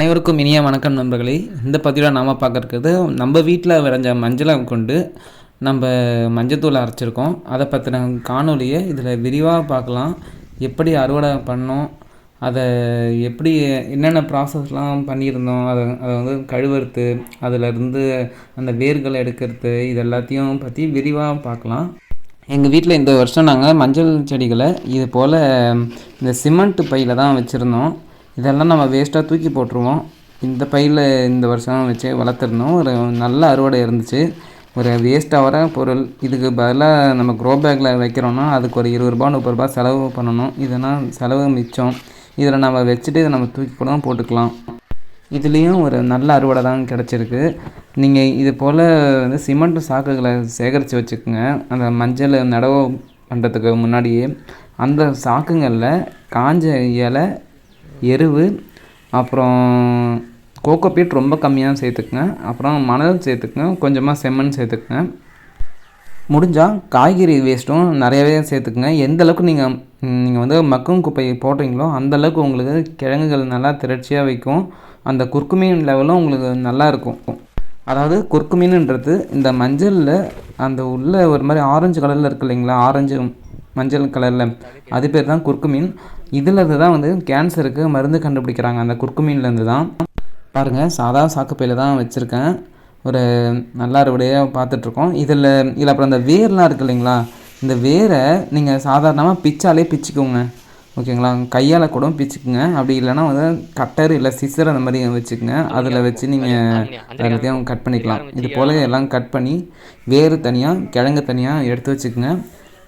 அனைவருக்கும் இனிய வணக்கம் நண்பர்களே. இந்த பதிவில் நாம் பார்க்க நம்ம வீட்டில் விளைஞ்ச மஞ்சளை கொண்டு நம்ம மஞ்சத்தூள் அரைச்சிருக்கோம். அதை பற்றின காணொலியை இதில் விரிவாக பார்க்கலாம். எப்படி அறுவடை பண்ணோம் அதை எப்படி என்னென்ன ப்ராசஸ்லாம் பண்ணியிருந்தோம் அதை அதை வந்து கழுவுறது அதிலிருந்து அந்த வேர்களை எடுக்கிறது இது எல்லாத்தையும் பற்றி விரிவாக பார்க்கலாம். எங்கள் வீட்டில் இந்த வருஷம் நாங்கள் மஞ்சள் செடிகளை இது போல் இந்த சிமெண்ட் பையில் தான் வச்சுருந்தோம். இதெல்லாம் நம்ம வேஸ்ட்டாக தூக்கி போட்டுருவோம். இந்த பயிரில் இந்த வருஷம் வச்சு வளர்த்துருந்தோம் ஒரு நல்ல அறுவடை இருந்துச்சு. ஒரு வேஸ்ட்டாக வர பொருள் இதுக்கு பதிலாக நம்ம க்ரோ பேக்கில் வைக்கிறோன்னா அதுக்கு ஒரு இருபது ரூபா முப்பது ரூபா செலவு பண்ணணும். இதெல்லாம் செலவு மிச்சம். இதில் நம்ம வச்சுட்டு இதை நம்ம தூக்கி கூட போட்டுக்கலாம். இதுலேயும் ஒரு நல்ல அறுவடை தான் கிடச்சிருக்கு. நீங்கள் இது போல் வந்து சிமெண்ட் சாக்குகளை சேகரித்து வச்சுக்கோங்க. அந்த மஞ்சள் நடவு பண்ணுறதுக்கு முன்னாடியே அந்த சாக்குங்களில் காஞ்ச இலை எருவு அப்புறம் கோகோபீட் ரொம்ப கம்மியாக சேர்த்துக்குங்க. அப்புறம் மணல் சேர்த்துக்குங்க. கொஞ்சமாக செம்மண் சேர்த்துக்குங்க. முடிஞ்சால் காய்கறி வேஸ்ட்டும் நிறையவே சேர்த்துக்குங்க. எந்த அளவுக்கு நீங்கள் நீங்கள் வந்து மக்கும் குப்பையை போடுறீங்களோ அந்த அளவுக்கு உங்களுக்கு கிழங்குகள் நல்லா திரட்சியாக வைக்கும். அந்த குர்க்குமீன் லெவலும் உங்களுக்கு நல்லா இருக்கும். அதாவது குர்க்குமீனுன்றது இந்த மஞ்சளில் அந்த உள்ள ஒரு மாதிரி ஆரஞ்சு கலரில் இருக்கு இல்லைங்களா? ஆரஞ்சு மஞ்சள் கலரில் அது பேர் தான் குர்க்குமீன் இதிலேருந்து தான் வந்து கேன்சருக்கு மருந்து கண்டுபிடிக்கிறாங்க. அந்த குர்க்குமீன்லேருந்து தான் பாருங்கள் சாதா சாக்குப்பையில் தான் வச்சுருக்கேன். ஒரு நல்ல அறுவடையாக பார்த்துட்ருக்கோம். இதில் இதில் அப்புறம் அந்த வேர்லாம் இருக்குது இல்லைங்களா? இந்த வேரை நீங்கள் சாதாரணமாக பிச்சாலே பிச்சுக்கோங்க. ஓகேங்களா? கையால் கூட பிச்சுக்குங்க. அப்படி இல்லைன்னா வந்து கட்டர் இல்லை சிசர் அந்த மாதிரி வச்சுக்கோங்க. அதில் வச்சு நீங்கள் எல்லாத்தையும் கட் பண்ணிக்கலாம். இது போல் எல்லாம் கட் பண்ணி வேறு தனியாக கிழங்கு தனியாக எடுத்து வச்சுக்கோங்க.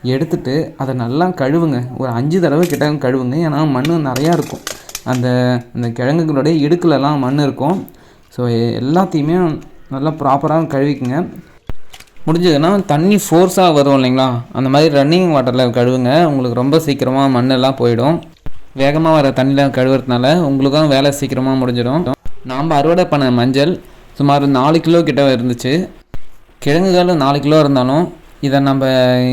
எடுத்துட்டு அதை நல்லா கழுவுங்க. ஒரு அஞ்சு தடவை கிட்ட கழுவுங்க. ஏன்னா மண் நிறையா இருக்கும். அந்த அந்த கிழங்குகளுடைய இடுக்கிலலாம் மண் இருக்கும். ஸோ எல்லாத்தையுமே நல்லா ப்ராப்பராக கழுவிக்குங்க. முடிஞ்சதுன்னா தண்ணி ஃபோர்ஸாக வரும் இல்லைங்களா? அந்த மாதிரி ரன்னிங் வாட்டரில் கழுவுங்க. உங்களுக்கு ரொம்ப சீக்கிரமாக மண்ணெல்லாம் போயிடும். வேகமாக வர தண்ணியில் கழுவுறதுனால உங்களுக்கும் வேலை சீக்கிரமாக முடிஞ்சிடும். நாம் அறுவடை பண்ண மஞ்சள் சுமார் நாலு கிலோ கிட்ட இருந்துச்சு. கிழங்குகள் நாலு கிலோ இருந்தாலும் இதை நம்ம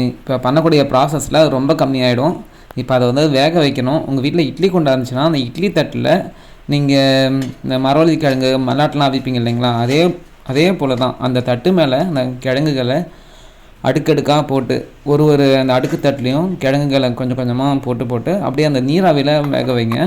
இப்போ பண்ணக்கூடிய ப்ராசஸில் ரொம்ப கம்மியாயிடும். இப்போ அதை வந்து வேக வைக்கணும். உங்கள் வீட்டில் இட்லி கொண்டா இருந்துச்சுன்னா அந்த இட்லி தட்டில் நீங்கள் இந்த மரவள்ளி கிழங்கு மல்லாட்டெலாம் அவிப்பீங்க இல்லைங்களா? அதே அதே போல் தான் அந்த தட்டு மேலே அந்த கிழங்குகளை அடுக்கடுக்காக போட்டு ஒரு ஒரு அந்த அடுக்கு தட்டுலேயும் கிழங்குகளை கொஞ்சம் கொஞ்சமாக போட்டு போட்டு அப்படியே அந்த நீராவியில் வேக வைங்க.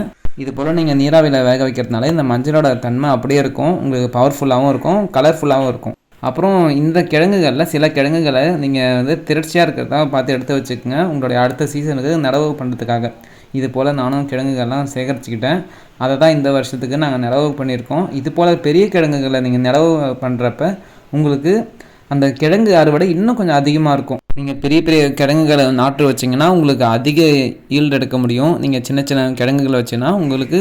இது போல் நீங்கள் நீராவியில் வேக வைக்கிறதுனால இந்த மஞ்சளோட தன்மை அப்படியே இருக்கும். உங்களுக்கு பவர்ஃபுல்லாகவும் இருக்கும் கலர்ஃபுல்லாகவும் இருக்கும். அப்புறம் இந்த கிழங்குகளில் சில கிழங்குகளை நீங்கள் வந்து திரட்சியாக இருக்கிறதா பார்த்து எடுத்து வச்சுக்கோங்க. உங்களுடைய அடுத்த சீசனுக்கு நடவு பண்ணுறதுக்காக இது போல் நானும் கிழங்குகள்லாம் சேகரிச்சுக்கிட்டேன். அதை தான் இந்த வருஷத்துக்கு நாங்கள் நிலவு பண்ணியிருக்கோம். இது போல் பெரிய கிழங்குகளை நீங்கள் நிலவு பண்ணுறப்ப உங்களுக்கு அந்த கிழங்கு அறுவடை இன்னும் கொஞ்சம் அதிகமாக இருக்கும். நீங்கள் பெரிய பெரிய கிழங்குகளை நாட்டு வச்சிங்கன்னா உங்களுக்கு அதிக ஈல்டு எடுக்க முடியும். நீங்கள் சின்ன சின்ன கிழங்குகளை வச்சுன்னா உங்களுக்கு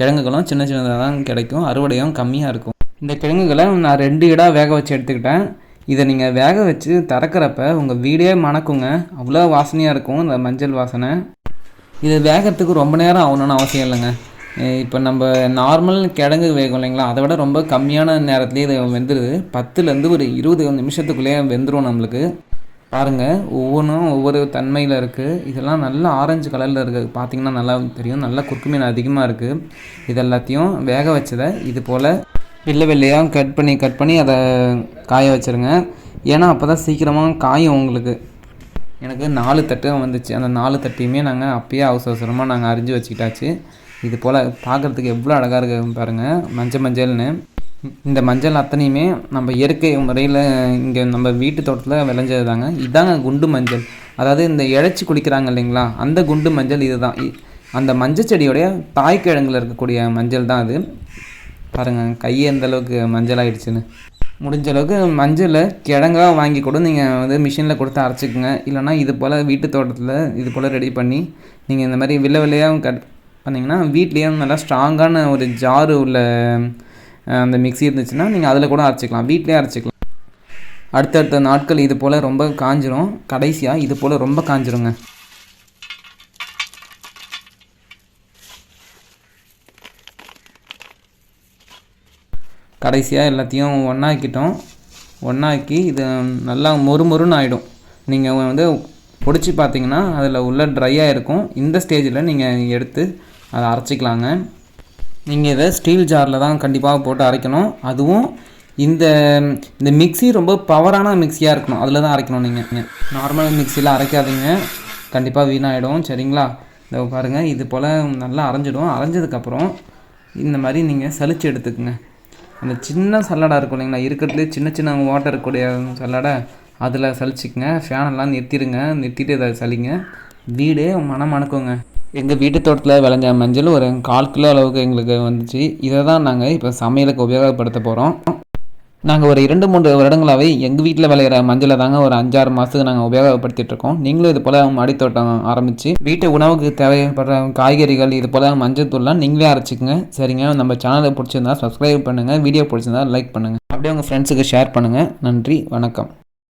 கிழங்குகளும் சின்ன சின்னதாக தான் கிடைக்கும். அறுவடையும் கம்மியாக இருக்கும். இந்த கிழங்குகளை நான் ரெண்டு இடாக வேக வச்சு எடுத்துக்கிட்டேன். இதை நீங்கள் வேக வச்சு திறக்கிறப்ப உங்கள் வீடே மணக்குங்க. அவ்வளோ வாசனையாக இருக்கும் இந்த மஞ்சள் வாசனை. இது வேகிறதுக்கு ரொம்ப நேரம் ஆகணும்னு அவசியம் இல்லைங்க. இப்போ நம்ம நார்மல் கிழங்கு வேகும் இல்லைங்களா? அதை விட ரொம்ப கம்மியான நேரத்துலேயே இது வெந்துடுது பத்துலேருந்து ஒரு இருபது நிமிஷத்துக்குள்ளேயே வெந்துடும் நம்மளுக்கு. பாருங்கள் ஒவ்வொன்றும் ஒவ்வொரு தன்மையில் இருக்குது இதெல்லாம் நல்லா ஆரஞ்சு கலரில் இருக்குது பார்த்திங்கன்னா நல்லா தெரியும். நல்லா குறுக்குமீன் அதிகமாக இருக்குது இது எல்லாத்தையும் வேக வச்சதை இது போல் வெள்ளை வெள்ளையாக கட் பண்ணி கட் பண்ணி அதை காய வச்சுருங்க. ஏன்னா அப்போ தான் சீக்கிரமாக காயும் உங்களுக்கு. எனக்கு நாலு தட்டு வந்துச்சு. அந்த நாலு தட்டையுமே நாங்கள் அப்பயே அவசர அவசரமாக நாங்கள் அரிஞ்சு வச்சுக்கிட்டாச்சு. இது போல் பார்க்குறதுக்கு எவ்வளோ அழகாக இருக்குது பாருங்கள் மஞ்சள் மஞ்சள்னு. இந்த மஞ்சள் அத்தனையுமே நம்ம இயற்கை முறையில் இங்கே நம்ம வீட்டு தோட்டத்தில் விளைஞ்சது தாங்க இதாங்க குண்டு மஞ்சள். அதாவது இந்த இழைச்சி குடிக்கிறாங்க இல்லைங்களா? அந்த குண்டு மஞ்சள் இது தான் அந்த மஞ்சள் செடியோடைய தாய்க்கிழங்கில் இருக்கக்கூடிய மஞ்சள் தான் அது. பாருங்கள் கையை எந்த அளவுக்கு மஞ்சள் ஆகிடுச்சுன்னு முடிஞ்ச அளவுக்கு மஞ்சளை கிழங்காக வாங்கி கூட. நீங்கள் வந்து மிஷினில் கொடுத்து அரைச்சிக்கோங்க. இல்லைனா இது போல் வீட்டு தோட்டத்தில் இது போல் ரெடி பண்ணி நீங்கள் இந்த மாதிரி வில்ல வில்லையாக கட் பண்ணிங்கன்னா வீட்லேயே நல்லா ஸ்ட்ராங்கான ஒரு ஜாரு உள்ள அந்த மிக்சி இருந்துச்சுன்னா நீங்கள் அதில் கூட அரைச்சிக்கலாம். வீட்லேயே அரைச்சிக்கலாம். அடுத்தடுத்த நாட்கள் இது போல் ரொம்ப காஞ்சிரும். கடைசியாக இது போல் ரொம்ப காஞ்சிருங்க. கடைசியாக எல்லாத்தையும் ஒன்றாக்கிட்டோம் ஒன்றாக்கி இது நல்லா மொறு மொறுன்னு ஆகிடும் நீங்கள் வந்து பிடிச்சி பார்த்தீங்கன்னா அதில் உள்ள ட்ரையாக இருக்கும். இந்த ஸ்டேஜில் நீங்கள் எடுத்து அதை அரைச்சிக்கலாங்க. நீங்கள் இதை ஸ்டீல் ஜாரில் தான் கண்டிப்பாக போட்டு அரைக்கணும். அதுவும் இந்த இந்த மிக்ஸி ரொம்ப பவரான மிக்ஸியாக இருக்கணும். அதில் தான் அரைக்கணும் நீங்கள் நார்மல் மிக்ஸியில் அரைக்காதீங்க. கண்டிப்பாக வீணாகிடும் சரிங்களா? இதை பாருங்கள் இது போல் நல்லா அரைஞ்சிடும். அரைஞ்சதுக்கப்புறம் இந்த மாதிரி நீங்கள் சளிச்சு எடுத்துக்கோங்க. அந்த சின்ன சல்லடை இருக்கும் இல்லைங்களா? இருக்கிறதுலே சின்ன சின்ன ஓட்டை இருக்கக்கூடிய சல்லடை அதில் சலிச்சிக்கங்க. ஃபேனெல்லாம் நிறுத்திடுங்க. நிறுத்திட்டு இதை சலிங்க வீடே மனம் மணக்குங்க எங்கள் வீட்டு தோட்டத்தில் விளைஞ்ச மஞ்சள் ஒரு கால் கிலோ அளவுக்கு எங்களுக்கு வந்துச்சு. இதை தான் நாங்கள் இப்போ சமையலுக்கு உபயோகப்படுத்த போகிறோம் நாங்கள் ஒரு இரண்டு மூன்று வருடங்களாகவே எங்கள் வீட்டில் விளையிற மஞ்சளை தாங்க ஒரு அஞ்சாறு மாதத்துக்கு நாங்கள் உபயோகப்படுத்திட்டு இருக்கோம். நீங்களும் இது போல் மாடித்தோட்டம் ஆரம்பித்து வீட்டு உணவுக்கு தேவைப்படுற காய்கறிகள் இது போல் மஞ்சள் தூள்லாம் நீங்களே அரைச்சிக்கங்க. சரிங்க நம்ம சேனலை பிடிச்சிருந்தா சப்ஸ்கிரைப் பண்ணுங்கள் வீடியோ பிடிச்சிருந்தா லைக் பண்ணுங்கள் அப்படியே உங்கள் ஃப்ரெண்ட்ஸுக்கு ஷேர் பண்ணுங்கள் நன்றி வணக்கம்.